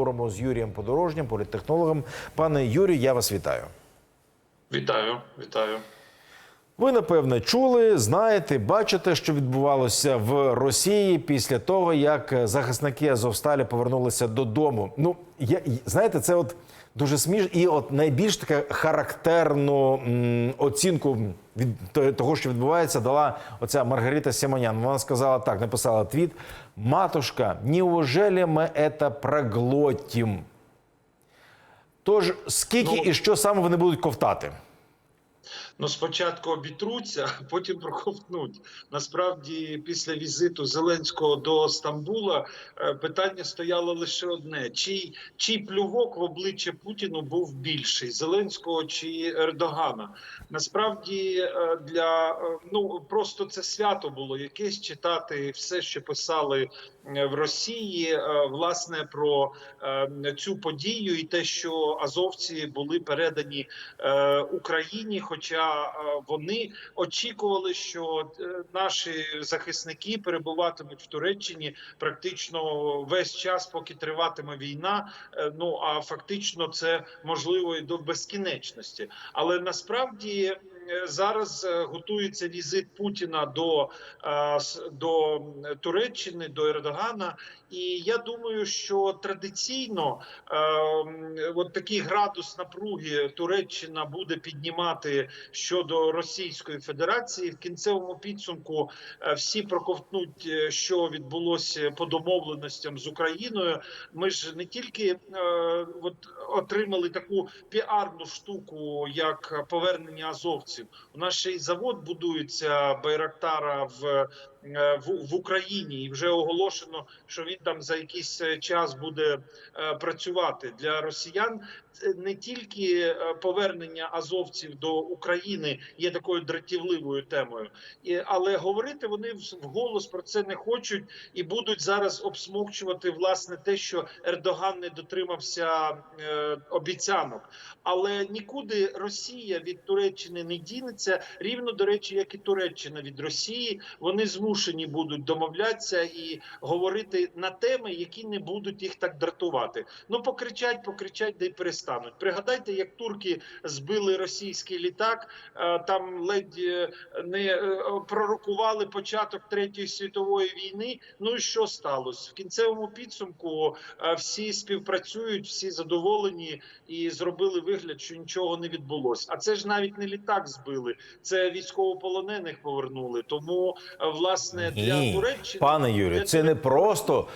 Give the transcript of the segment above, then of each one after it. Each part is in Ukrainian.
поговоримо з Юрієм Подорожнім, політтехнологом. Пане Юрію, я вас вітаю. Вітаю, вітаю. Ви напевне чули, знаєте, бачите, що відбувалося в Росії після того, як захисники Азовсталі повернулися додому. Ну я знаєте, це от дуже смішно, і от найбільш таке характерну оцінку від того, що відбувається, дала оця Маргарита Сімонян. Вона сказала так: написала твіт: Матушка, неужели ми это проглотим? Тож скільки Ну, і що саме вони будуть ковтати? Ну, спочатку обітруться, а потім проковтнуть. Насправді, після візиту Зеленського до Стамбула е, питання стояло лише одне: чий, чий плювок в обличчя Путіну був більший Зеленського чи Ердогана? Насправді е, для е, ну просто це свято було якесь читати все, що писали в Росії, е, власне, про е, цю подію і те, що азовці були передані е, Україні. Хоча вони очікували, що наші захисники перебуватимуть в Туреччині практично весь час, поки триватиме війна. Ну а фактично це можливо і до безкінечності. Але насправді. Е, Зараз е, готується візит Путіна до, е, до Туреччини, до Ердогана, і я думаю, що традиційно от такий градус напруги Туреччина буде піднімати щодо Російської Федерації. В кінцевому підсумку всі проковтнуть, що відбулося по домовленостям з Україною. Ми ж не тільки от отримали таку піарну штуку, як повернення азовців. У нас ще й завод будується Байрактара в. е, В, в Україні і вже оголошено, що він там за якийсь е, час буде е, працювати для росіян. Не тільки е, повернення азовців до України є такою дратівливою темою, але говорити вони вголос про це не хочуть і будуть зараз обсмокчувати власне те, що Ердоган не дотримався е, обіцянок. Але нікуди Росія від Туреччини не дінеться. Рівно до речі, як і Туреччина від Росії, вони змушені будуть домовлятися і говорити на теми, які не будуть їх так дратувати. Ну покричать, покричать, де й перестануть. Пригадайте, як турки збили російський літак, е, там ледь е, не е, пророкували початок третьої світової війни. Ну і що сталося в кінцевому підсумку? Всі співпрацюють, всі задоволені і зробили вигляд, що нічого не відбулося. А це ж навіть не літак збили, це військовополонених повернули. Тому власне для Ні, Туреччини пане Юрію, це не просто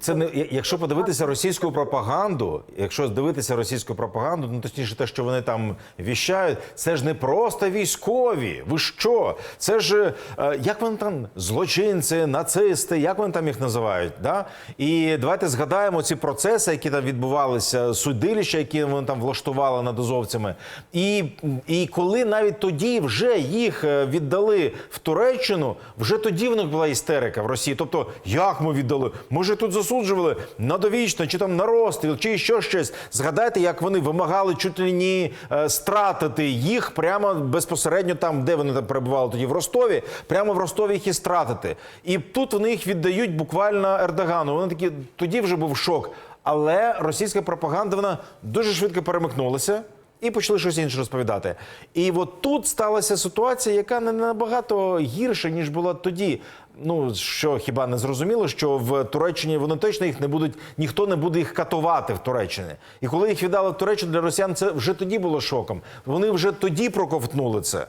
це не якщо подивитися російську пропаганду, якщо дивитися російську пропаганду, ну точніше, те, що вони там віщають, це ж не просто військові. Ви що? Це ж е, як вони там злочинці, нацисти, як вони там їх називають? Да? І давайте згадаємо ці процеси, які там відбувалися, судилища, які вони там влаштували над азовцями. І, і коли навіть тоді вже їх е, віддали в Туреччину, вже тоді в них була істерика в Росії. Тобто, як ми віддали? Ми ж тут засуджували на довічно, чи там на розстріл, чи ще щось. Згадайте, як вони вимагали чуть ли не стратити їх прямо безпосередньо там, де вони там перебували тоді в Ростові, прямо в Ростові їх і стратити. І тут вони їх віддають буквально Ердогану. Вони такі тоді вже був шок. Але російська пропаганда вона дуже швидко перемикнулася. І почали щось інше розповідати. І от тут сталася ситуація, яка не набагато гірша, ніж була тоді. Ну що хіба не зрозуміло, що в Туреччині вони точно їх не будуть, ніхто не буде їх катувати в Туреччині. І коли їх віддали в Туреччину для росіян, це вже тоді було шоком. Вони вже тоді проковтнули це.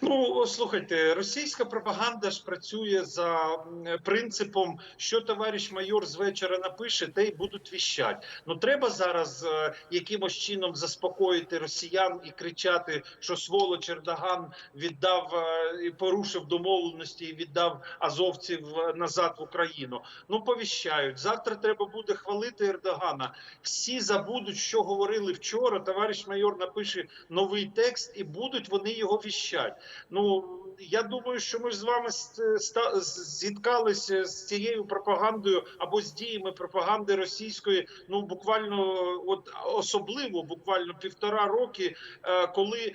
Ну слухайте, російська пропаганда ж працює за принципом, що товариш майор з вечора напише, те й будуть віщать. Ну треба зараз е, якимось чином заспокоїти росіян і кричати, що сволоч Ердоган віддав е, і порушив домовленості і віддав азовців е, назад в Україну. Ну повіщають. Завтра треба буде хвалити Ердогана. Всі забудуть, що говорили вчора. Товариш майор напише новий текст, і будуть вони його віщать. Ну я думаю, що ми ж з вами зіткалися з цією пропагандою або з діями пропаганди російської. Ну буквально, от особливо, буквально півтора роки, е, коли.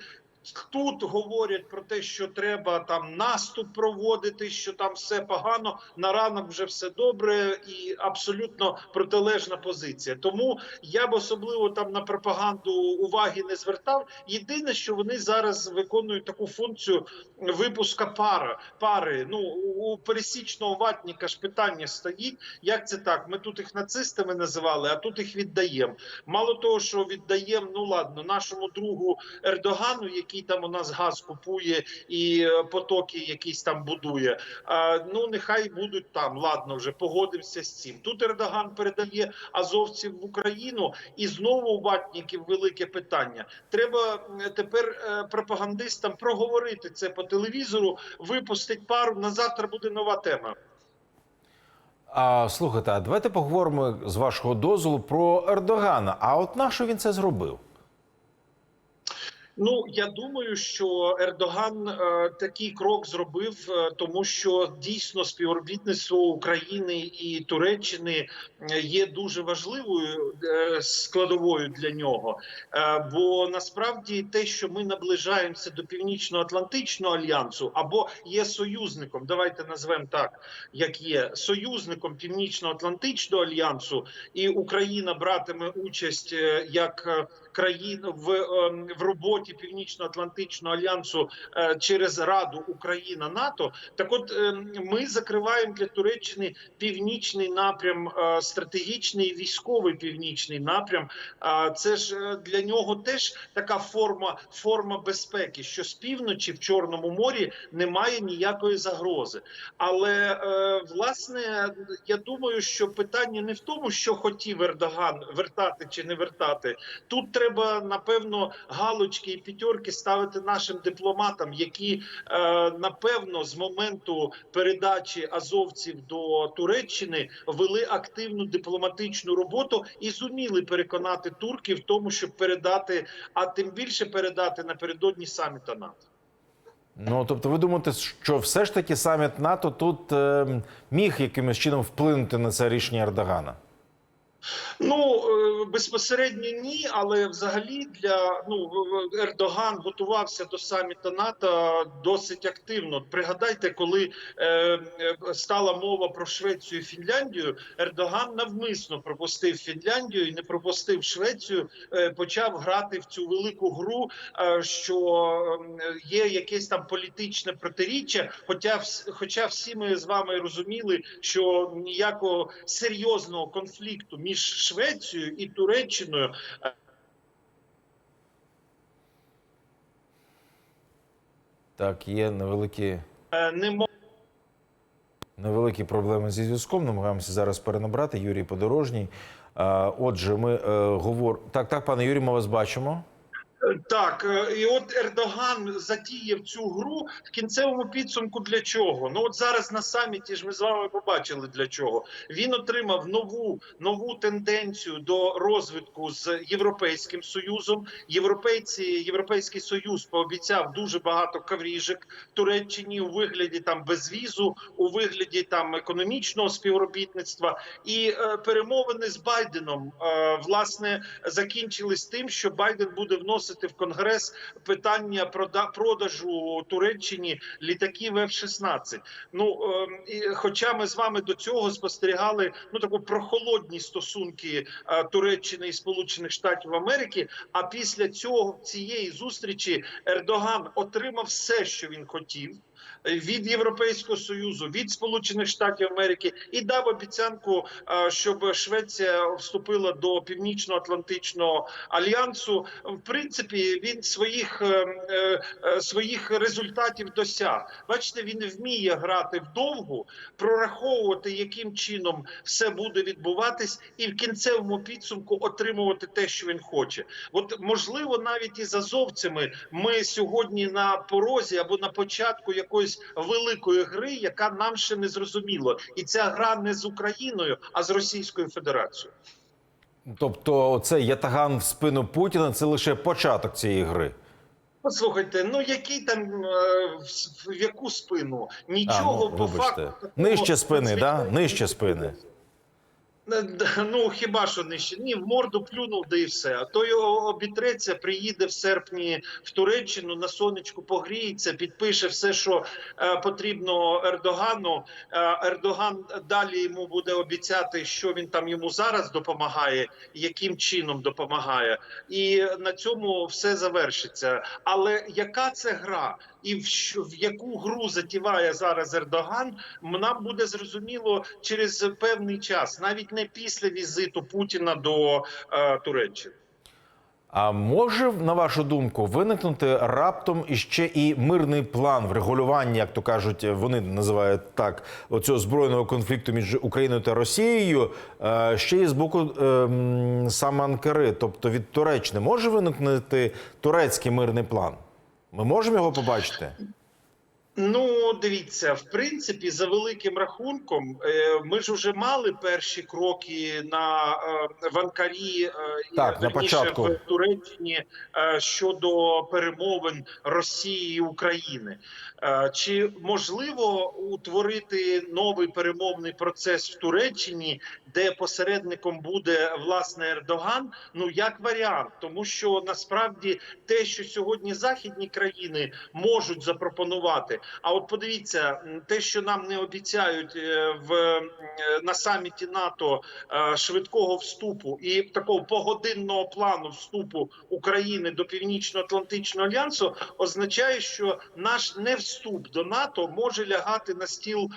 Тут говорять про те, що треба там наступ проводити, що там все погано, на ранок вже все добре, і абсолютно протилежна позиція. Тому я б особливо там на пропаганду уваги не звертав. Єдине, що вони зараз виконують таку функцію випуска пара пари. Ну у пересічного ватніка ж питання стоїть. Як це так? Ми тут їх нацистами називали, а тут їх віддаємо. Мало того, що віддаємо, ну ладно, нашому другу Ердогану, який там у нас газ купує і е, потоки якісь там будує. А, ну нехай будуть там. Ладно, вже погодимося з цим. Тут Ердоган передає азовців в Україну, і знову у ватників велике питання. Треба тепер е, пропагандистам проговорити це по телевізору, випустить пару. На завтра буде нова тема. А слухайте, а давайте поговоримо з вашого дозволу про Ердогана. А от на що він це зробив? Ну я думаю, що Ердоган е, такий крок зробив, е, тому що дійсно співробітництво України і Туреччини е, є дуже важливою е, складовою для нього. Е, бо насправді те, що ми наближаємося до північно-атлантичного альянсу, або є союзником, давайте назвемо так, як є союзником північно-атлантичного альянсу, і Україна братиме участь е, як е, країн в, ем, в роботі Північно-Атлантичного альянсу е, через Раду Україна НАТО. Так, от ем, ми закриваємо для Туреччини північний напрям, е, стратегічний військовий північний напрям. Це ж е, для нього теж така форма, форма безпеки, що з півночі в Чорному морі немає ніякої загрози. Але власне я думаю, що питання не в тому, що хотів Ердоган вертати чи не вертати. Тут треба напевно галочки і п'ятерки ставити нашим дипломатам, які е, напевно з моменту передачі азовців до Туреччини вели активну дипломатичну роботу і зуміли переконати турків в тому, щоб передати, а тим більше передати напередодні саміта НАТО. Ну тобто, ви думаєте, що все ж таки саміт НАТО тут е, міг якимось чином вплинути на це рішення Ердогана? Ну е, безпосередньо ні, але взагалі для ну Ердоган готувався до саміта НАТО досить активно. Пригадайте, коли е, е, стала мова про Швецію і Фінляндію, Ердоган навмисно пропустив Фінляндію і не пропустив Швецію. Е, почав грати в цю велику гру, е, що е, є якесь там політичне протиріччя. Хоча, хоча всі ми з вами розуміли, що ніякого серйозного конфлікту між Швецією і Туреччиною Так, є невеликі, е, невеликі проблеми зі зв'язком. Намагаємося зараз перенабрати. Юрій Подорожній. Е, Отже, ми е, говоримо. Так, так, пане Юрій, ми вас бачимо. Так, е, і от Ердоган затіяв цю гру в кінцевому підсумку для чого? Ну от зараз на саміті ж ми з вами побачили для чого. Він отримав нову нову тенденцію до розвитку з Європейським Союзом. Європейці, Європейський Союз пообіцяв дуже багато кавріжок Туреччині у вигляді там безвізу, у вигляді там економічного співробітництва. І е, перемовини з Байденом е, власне закінчились тим, що Байден буде вносити в Конгрес питання прода- продажу Туреччині літаків F-16. Ну е, і, хоча ми з вами до цього спостерігали ну таку прохолодні стосунки е, Туреччини і Сполучених Штатів Америки. А після цього цієї зустрічі Ердоган отримав все, що він хотів. Від Європейського союзу, від Сполучених Штатів Америки і дав обіцянку, е, щоб Швеція вступила до Північно-Атлантичного альянсу. В принципі, він своїх е, е, своїх результатів досяг. Бачите, він вміє грати вдовгу, прораховувати, яким чином все буде відбуватись, і в кінцевому підсумку отримувати те, що він хоче. От можливо, навіть із азовцями ми сьогодні на порозі або на початку якоїсь великої гри, яка нам ще не зрозуміла, і ця гра не з Україною, а з Російською Федерацією. Тобто, це ятаган в спину Путіна це лише початок цієї гри. Послухайте, ну який там е, в, в яку спину? Нічого А, ну, по факту Нижче спини, да? Нижче спини. Ну хіба що ще ні, в морду плюнув, да і все. А то його обітреться, приїде в серпні в Туреччину на сонечку погріється, підпише все, що е, потрібно Ердогану. Е, Ердоган далі йому буде обіцяти, що він там йому зараз допомагає, яким чином допомагає, і на цьому все завершиться. Але яка це гра? І в, що, в яку гру затіває зараз Ердоган, нам буде зрозуміло через певний час, навіть не після візиту Путіна до е, Туреччини. А може, на вашу думку, виникнути раптом іще і мирний план врегулювання, як то кажуть, вони називають так, оцього збройного конфлікту між Україною та Росією, е, ще й з боку е, м, саме Анкари, тобто від Туреччини, може виникнути турецький мирний план? Ми можемо його побачити? Ну, дивіться, в принципі, за великим рахунком, е, ми ж вже мали перші кроки на е, в Анкарі е, і, Так, на вірніше, початку. в Туреччині щодо перемовин Росії і України. Чи можливо утворити новий перемовний процес в Туреччині, де посередником буде власне Ердоган? Ну як варіант, тому що насправді те, що сьогодні західні країни можуть запропонувати. А от подивіться, те, що нам не обіцяють е, в е, на саміті НАТО е, швидкого вступу і такого погодинного плану вступу України до Північно-Атлантичного альянсу, означає, що наш не вступ до НАТО може лягати на стіл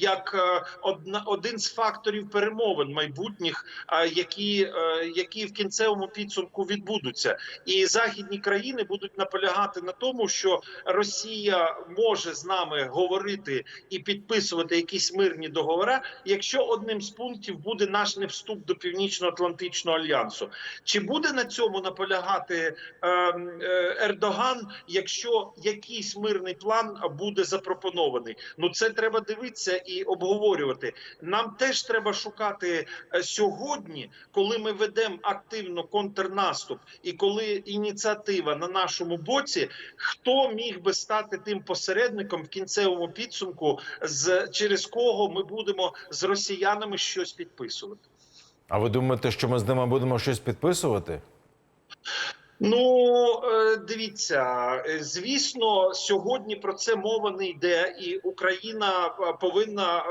як одна один з факторів перемовин майбутніх, які, е, які в кінцевому підсумку відбудуться, і західні країни будуть наполягати на тому, що Росія може з нами говорити і підписувати якісь мирні договори, якщо одним з пунктів буде наш не вступ до Північно-Атлантичного альянсу. Чи буде на цьому наполягати е, е, Ердоган, якщо якийсь мирний план буде запропонований? Ну це треба дивитися і обговорювати. Нам теж треба шукати е, сьогодні, коли ми ведемо активно контрнаступ, і коли ініціатива на нашому боці, хто міг би стати тим посередником в кінцевому підсумку, з через кого ми будемо з росіянами щось підписувати? А ви думаєте, що ми з ними будемо щось підписувати? Ну е, дивіться, е, звісно, сьогодні про це мова не йде, і Україна е, повинна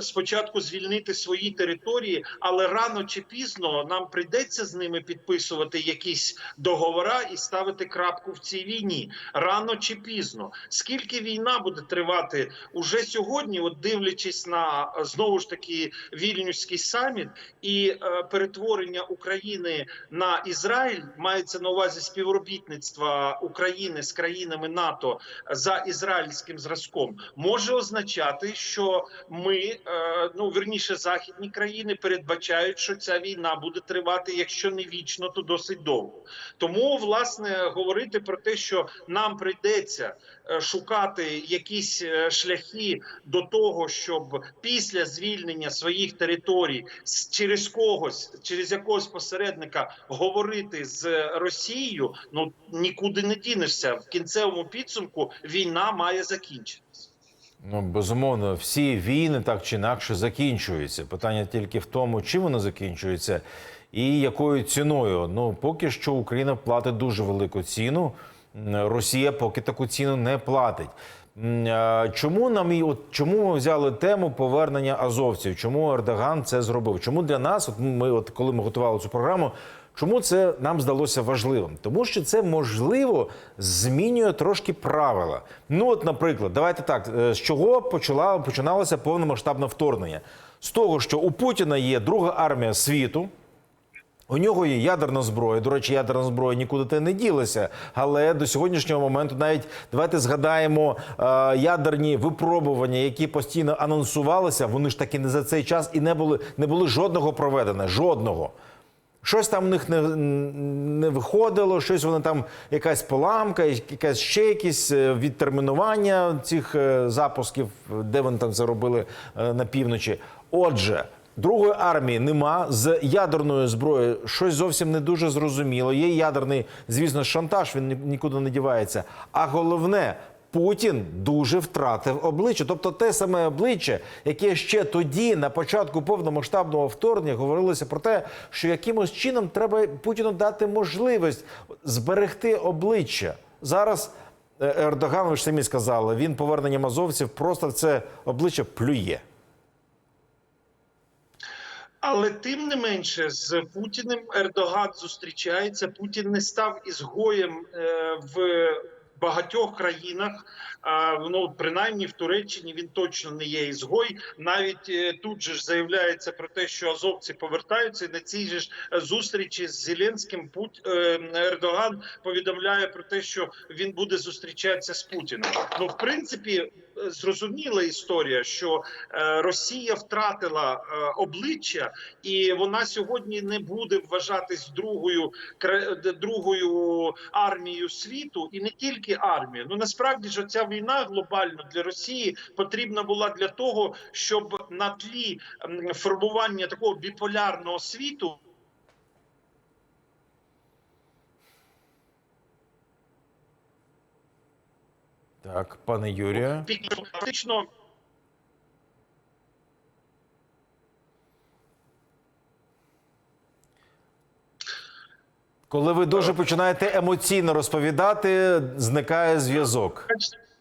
спочатку звільнити свої території, але рано чи пізно нам прийдеться з ними підписувати якісь договора і ставити крапку в цій війні. Рано чи пізно, скільки війна буде тривати уже сьогодні, от дивлячись на знову ж таки вільнюський саміт і перетворення України на Ізраїль, мається на увазі співробітництва України з країнами НАТО за ізраїльським зразком, може означати, що ми, е, ну верніше, західні країни передбачають, що ця війна буде тривати, якщо не вічно, то досить довго. Тому власне говорити про те, що нам прийдеться шукати якісь е, шляхи до того, щоб після звільнення своїх територій через когось, через якогось посередника говорити з Росією, ну нікуди не дінешся. В кінцевому підсумку війна має закінчитися. Ну, безумовно, всі війни так чи інакше закінчуються. Питання тільки в тому, чим вони закінчуються і якою ціною. Ну, поки що Україна платить дуже велику ціну. Росія поки таку ціну не платить. Чому нам і от чому ми взяли тему повернення азовців? Чому Ердоган це зробив? Чому для нас, от ми, от коли ми готували цю програму, чому це нам здалося важливим? Тому що це можливо змінює трошки правила. Ну, от, наприклад, давайте так: е, з чого почала починалося повномасштабне вторгнення? З того, що у Путіна є друга армія світу. У нього є ядерна зброя. До речі, ядерна зброя нікуди те не ділася. Але до сьогоднішнього моменту навіть давайте згадаємо е, ядерні випробування, які постійно анонсувалися. Вони ж таки не за цей час і не були не були жодного проведено. Жодного. Щось там в них не, не виходило, щось вони там, якась поламка, якась ще якісь е, відтермінування цих е, запусків, де вони там це робили на півночі. Отже, другої армії нема з ядерною зброєю. Щось зовсім не дуже зрозуміло. Є ядерний, звісно, шантаж, він нікуди не дівається. А головне. Путін дуже втратив обличчя, тобто те саме обличчя, яке ще тоді, на початку повномасштабного вторгнення, говорилося про те, що якимось чином треба Путіну дати можливість зберегти обличчя. Зараз е, Ердоган, ви ж самі сказали, він поверненням азовців просто в це обличчя плює. Але тим не менше з Путіним Ердоган зустрічається. Путін не став ізгоєм е, в багатьох країнах. Ну принаймні в Туреччині він точно не є ізгой. Навіть е, тут же ж заявляється про те, що азовці повертаються. На цій же ж е, зустрічі з Зеленським Пут е, Ердоган повідомляє про те, що він буде зустрічатися з Путіним. Ну в принципі. Зрозуміла історія, що Росія втратила обличчя, і вона сьогодні не буде вважатись другою другою армією світу, і не тільки армією. Ну насправді ж ця війна глобально для Росії потрібна була для того, щоб на тлі формування такого біполярного світу. Так, пане Юрію. Фактично Коли ви дуже починаєте емоційно розповідати, зникає зв'язок.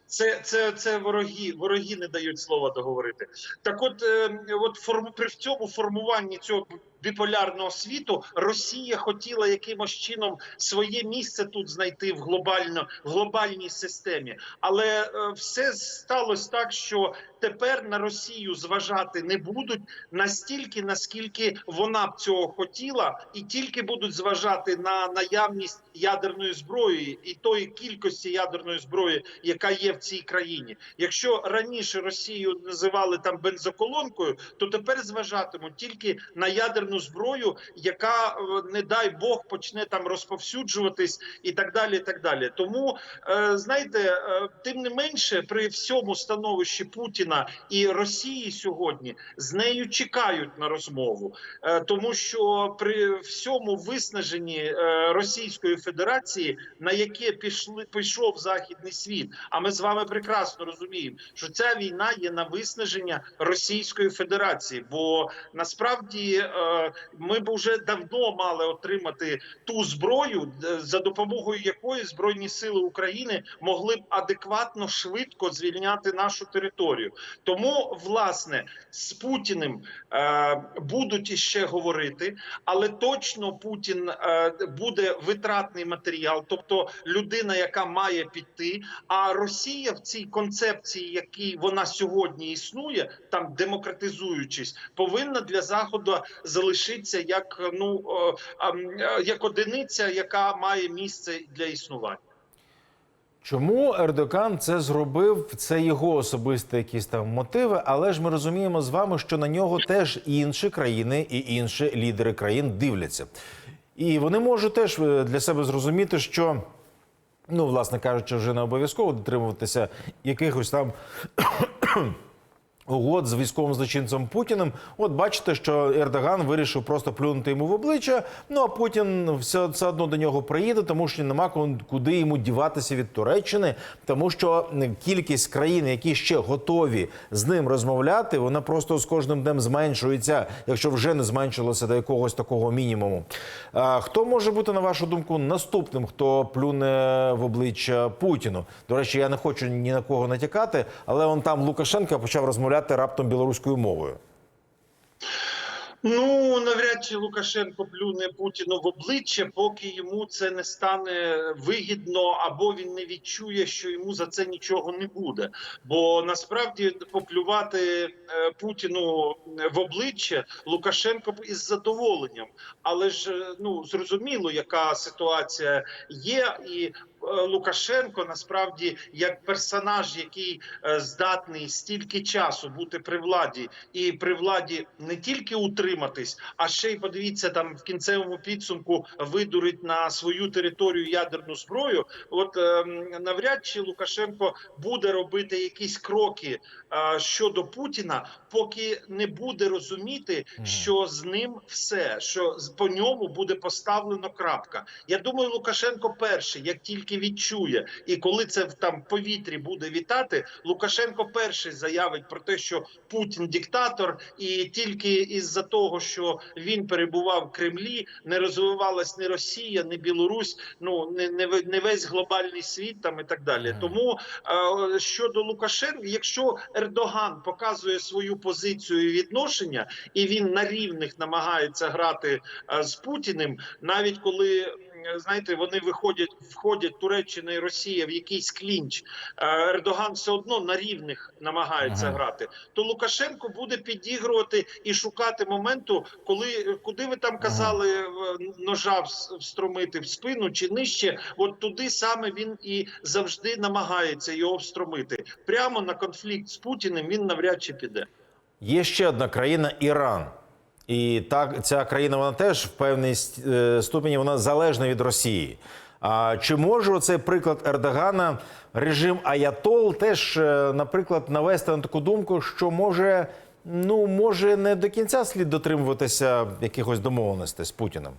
Це, це, це вороги, вороги не дають слова договорити. Так, от, е, от форму при цьому формуванні цього біполярного світу Росія хотіла якимось чином своє місце тут знайти в глобально в глобальній системі, але е, все сталося так, що тепер на Росію зважати не будуть настільки, наскільки вона б цього хотіла, і тільки будуть зважати на наявність ядерної зброї і тої кількості ядерної зброї, яка є в цій країні. Якщо раніше Росію називали там бензоколонкою, то тепер зважатимуть тільки на ядерну зброю, яка е, не дай Бог почне там розповсюджуватись і так далі. І так далі. Тому е, знаєте, е, тим не менше, при всьому становищі Путіна і Росії сьогодні з нею чекають на розмову, тому що при всьому виснаженні Російської Федерації, на яке пішли пішов західний світ, а ми з вами прекрасно розуміємо, що ця війна є на виснаження Російської Федерації, бо насправді ми б вже давно мали отримати ту зброю, за допомогою якої збройні сили України могли б адекватно швидко звільняти нашу територію. Тому власне з Путіним е, будуть іще говорити, але точно Путін е, буде витратний матеріал, тобто людина, яка має піти. А Росія в цій концепції, якій вона сьогодні існує, там демократизуючись, повинна для заходу залишитися як ну е, як одиниця, яка має місце для існування. Чому Ердоган це зробив? Це його особисті якісь там мотиви, але ж ми розуміємо з вами, що на нього теж інші країни і інші лідери країн дивляться. І вони можуть теж е, для себе зрозуміти, що, ну, власне кажучи, вже не обов'язково дотримуватися якихось там угод з військовим злочинцем Путіним. От бачите, що Ердоган вирішив просто плюнути йому в обличчя. Ну а Путін все, все одно до нього приїде, тому що нема ку- куди йому діватися від Туреччини, тому що кількість країн, які ще готові з ним розмовляти, вона просто з кожним днем зменшується, якщо вже не зменшилося до якогось такого мінімуму. А, хто може бути на вашу думку наступним, хто плюне в обличчя Путіну? До речі, я не хочу ні на кого натякати, але он там Лукашенко почав розмовляти раптом білоруською мовою. Ну навряд чи Лукашенко плюне Путіну в обличчя, поки йому це не стане вигідно, або він не відчує, що йому за це нічого не буде. Бо насправді поплювати е, Путіну в обличчя Лукашенко б із задоволенням, але ж е, ну зрозуміло, яка ситуація є, і е, Лукашенко насправді як персонаж, який е, здатний стільки часу бути при владі, і при владі не тільки утриматись, а ще й подивіться там в кінцевому підсумку видурить на свою територію ядерну зброю. От е, навряд чи Лукашенко буде робити якісь кроки е, щодо Путіна, поки не буде розуміти, що з ним все, що по ньому буде поставлено крапка. Я думаю, Лукашенко перший, як тільки тільки відчує, і коли це в там в повітрі буде вітати, Лукашенко перший заявить про те, що Путін диктатор, і тільки із-за того, що він перебував в Кремлі, не розвивалась ні Росія, ні Білорусь, ну не, не, не весь глобальний світ там і так далі. Тому е, щодо Лукашенка, якщо Ердоган показує свою позицію і відношення, і він на рівних намагається грати е, з Путіним, навіть коли. Знаєте, вони виходять, входять Туреччина і Росія в якийсь клінч. е, Ердоган все одно на рівних намагається Ага. грати. То Лукашенко буде підігрувати і шукати моменту, коли куди ви там казали е, ножа встромити в спину чи нижче. От туди саме він і завжди намагається його встромити. Прямо на конфлікт з Путіним він навряд чи піде. Є ще одна країна Іран. І так, ця країна вона теж в певній е, ступені вона залежна від Росії. А чи може оцей приклад Ердогана режим Аятол теж, е, наприклад, навести на таку думку, що може, ну може не до кінця слід дотримуватися якихось домовленостей з Путіним?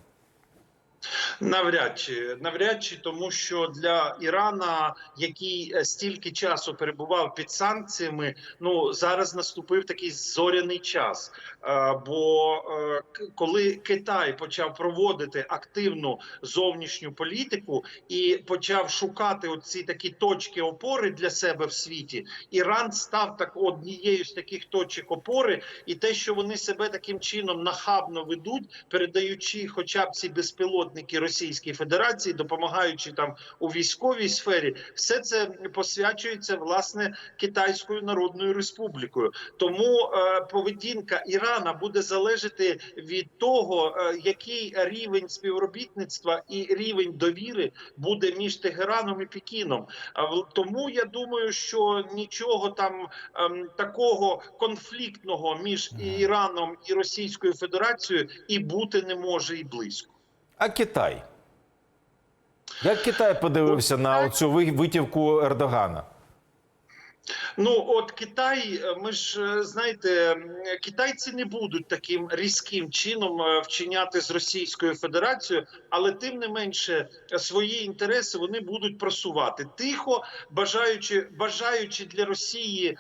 Навряд чи навряд чи тому, що для Ірана, який е, стільки часу перебував під санкціями, ну зараз наступив такий зоряний час. Е, Бо е, коли Китай почав проводити активну зовнішню політику і почав шукати оці такі точки опори для себе в світі, Іран став так однією з таких точок опори, і те, що вони себе таким чином нахабно ведуть, передаючи, хоча б ці безпілотники Російській Федерації, допомагаючи там у військовій сфері, все це посвячується власне Китайською Народною Республікою. Тому е, поведінка Ірана буде залежати від того, е, який рівень співробітництва і рівень довіри буде між Тегераном і Пекіном. Тому я думаю, що нічого там ем, такого конфліктного між Іраном і Російською Федерацією і бути не може і близько. А Китай? Як Китай подивився на цю витівку Ердогана? Ну от Китай, е, ми ж е, знаєте, китайці не будуть таким різким чином е, вчиняти з Російською Федерацією, але тим не менше свої інтереси вони будуть просувати тихо, бажаючи бажаючи для Росії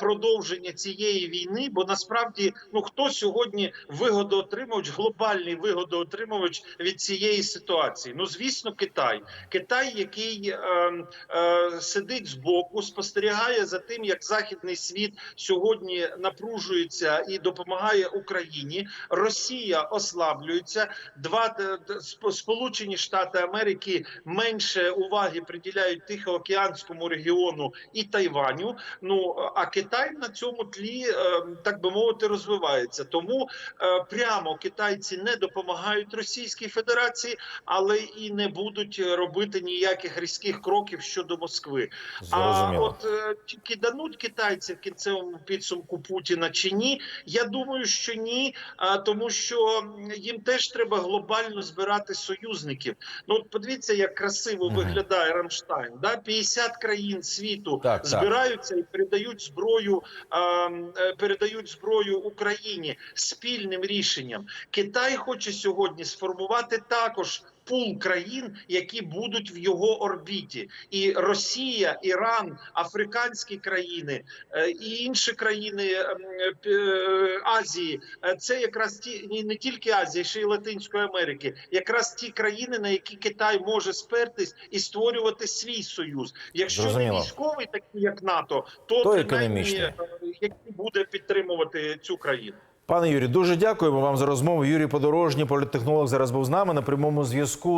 продовження цієї війни. Бо насправді ну хто сьогодні вигодоотримувач, глобальний вигодоотримувач від цієї ситуації? Ну звісно, Китай, Китай, який е, е, сидить збоку, спостерігає за тим, як західний світ сьогодні напружується і допомагає Україні. Росія ослаблюється. Два Сп- Сполучені Штати Америки менше уваги приділяють Тихоокеанському регіону і Тайваню. Ну а Китай на цьому тлі, е, так би мовити, розвивається. Тому е, прямо китайці не допомагають Російській Федерації, але і не будуть робити ніяких різких кроків щодо Москви. А от е, чи кидануть китайці в кінцевому підсумку Путіна чи ні? Я думаю, що ні, тому що їм теж треба глобально збирати союзників. Ну от подивіться, як красиво Мгм. виглядає Рамштайн. Да? 50 країн світу Так, так. збираються і передають зброю, е, передають зброю Україні спільним рішенням. Китай хоче сьогодні сформувати також. Пул країн, які будуть в його орбіті, і Росія, Іран, африканські країни е, і інші країни ем, е, Азії. Е, Це якраз ті не тільки Азії, ще й Латинської Америки. Якраз ті країни, на які Китай може спертись і створювати свій союз. Якщо Зрозуміло. не військовий, такий як НАТО, то, То принаймні, який буде підтримувати цю країну. Пане Юрі, дуже дякуємо вам за розмову. Юрій Подорожній, політтехнолог, зараз був з нами на прямому зв'язку.